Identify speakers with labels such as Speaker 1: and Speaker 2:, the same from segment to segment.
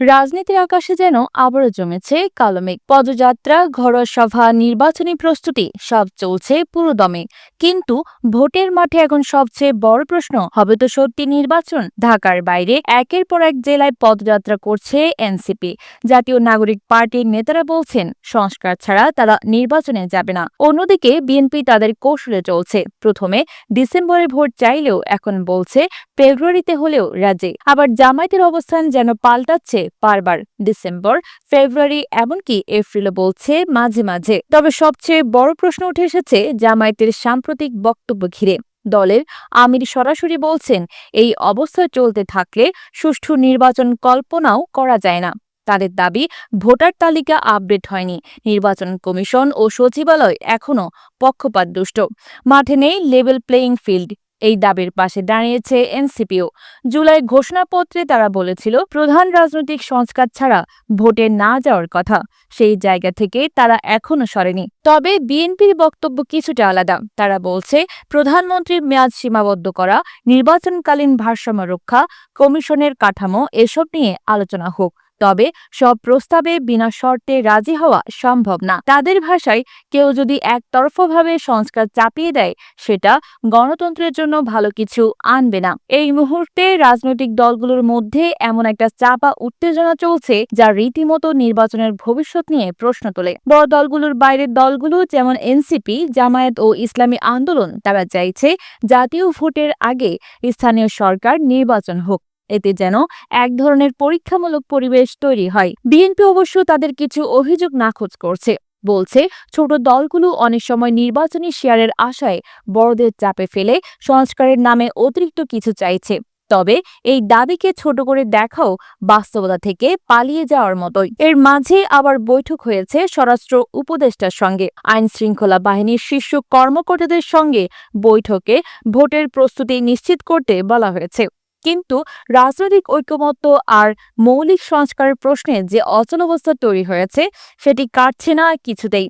Speaker 1: রাজনীতির আকাশে যেন আবারও জমেছে কালো মেঘ। পদযাত্রা, ঘরোয়া সভা, নির্বাচনী প্রস্তুতি, সব চলছে পুরোদমে। কিন্তু ভোটের মাঠে এখন সবচেয়ে বড় প্রশ্ন, হবে তো সত্যি নির্বাচন? ঢাকার বাইরে একের পর এক জেলায় পদযাত্রা করছে এনসিপি। জাতীয় নাগরিক পার্টির নেতারা বলছেন, সংস্কার ছাড়া তারা নির্বাচনে যাবে না। অন্যদিকে বিএনপি তাদের কৌশলে চলছে। প্রথমে ডিসেম্বরে ভোট চাইলেও এখন বলছে, ফেব্রুয়ারিতে হলেও রাজি। আবার জামায়াতের অবস্থান যেন পাল্টাচ্ছে বারবার ডিসেম্বর, ফেব্রুয়ারি, এমনকি এপ্রিলও বলছে মাঝে মাঝে। তবে সবচেয়ে বড় প্রশ্ন উঠে এসেছে জামায়াতের সাম্প্রতিক বক্তব্য ঘিরে। দলের আমির সরাসরি বলছেন, এই অবস্থা চলতে থাকলে সুষ্ঠু নির্বাচন কল্পনাও করা যায় না। তাদের দাবি, ভোটার তালিকা আপডেট হয়নি। নির্বাচন কমিশন ও সচিবালয় এখনও পক্ষপাত দুষ্ট মাঠে নেই লেভেল প্লেয়িং ফিল্ড। এই দাবির পাশে দাঁড়িয়েছে এনসিপিও। জুলাই ঘোষণাপত্রে তারা বলেছিল, প্রধান রাজনৈতিক সংস্কার ছাড়া ভোটে না যাওয়ার কথা। সেই জায়গা থেকে তারা এখনও সরেনি। তবে বিএনপির বক্তব্য কিছুটা আলাদা। তারা বলছে, প্রধানমন্ত্রীর মেয়াদ সীমাবদ্ধ করা, নির্বাচনকালীন ভারসাম্য রক্ষা, কমিশনের কাঠামো, এসব নিয়ে আলোচনা হোক। তবে সব প্রস্তাবে বিনা শর্তে রাজি হওয়া সম্ভব না। তাদের ভাষায় কেউ যদি একতরফাভাবে সংস্কার চাপিয়ে দেয়, সেটা গণতন্ত্রের জন্য ভালো কিছু আনবে না। এই মুহূর্তে রাজনৈতিক দলগুলোর মধ্যে এমন একটা চাপা উত্তেজনা চলছে, যা রীতিমতো নির্বাচনের ভবিষ্যৎ নিয়ে প্রশ্ন তোলে। বড় দলগুলোর বাইরের দলগুলো যেমন এনসিপি, জামায়াত ও ইসলামী আন্দোলন, তারা চাইছে জাতীয় ভোটের আগে স্থানীয় সরকার নির্বাচন হোক। এতে যেন এক ধরনের পরীক্ষামূলক পরিবেশ তৈরি হয়। বিএনপি অবশ্য তাদের কিছু অভিযোগ নাকচ করছে। বলছে, ছোট দলগুলো অনেক সময় নির্বাচনী শেয়ারের আশায় বড়দের চাপে ফেলে সংস্কারের নামে অতিরিক্ত কিছু চাইছে। তবে এই দাবিকে ছোট করে দেখাও বাস্তবতা থেকে পালিয়ে যাওয়ার মতোই। এর মাঝে আবার বৈঠক হয়েছে স্বরাষ্ট্র উপদেষ্টার সঙ্গে। আইন শৃঙ্খলা বাহিনীর শীর্ষ কর্মকর্তাদের সঙ্গে বৈঠকে ভোটের প্রস্তুতি নিশ্চিত করতে বলা হয়েছে। কিন্তু রাজনৈতিক ঐক্যমত্য আর মৌলিক সংস্কারের প্রশ্নে যে অচলাবস্থা তৈরি হয়েছে, সেটি কাটছে না কিছুতেই।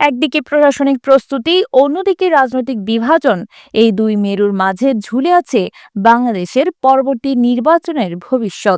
Speaker 1: একদিকে প্রশাসনিক প্রস্তুতি, অন্যদিকে রাজনৈতিক বিভাজন। এই দুই মেরুর মাঝে ঝুলে আছে বাংলাদেশের পরবর্তী নির্বাচনের ভবিষ্যৎ।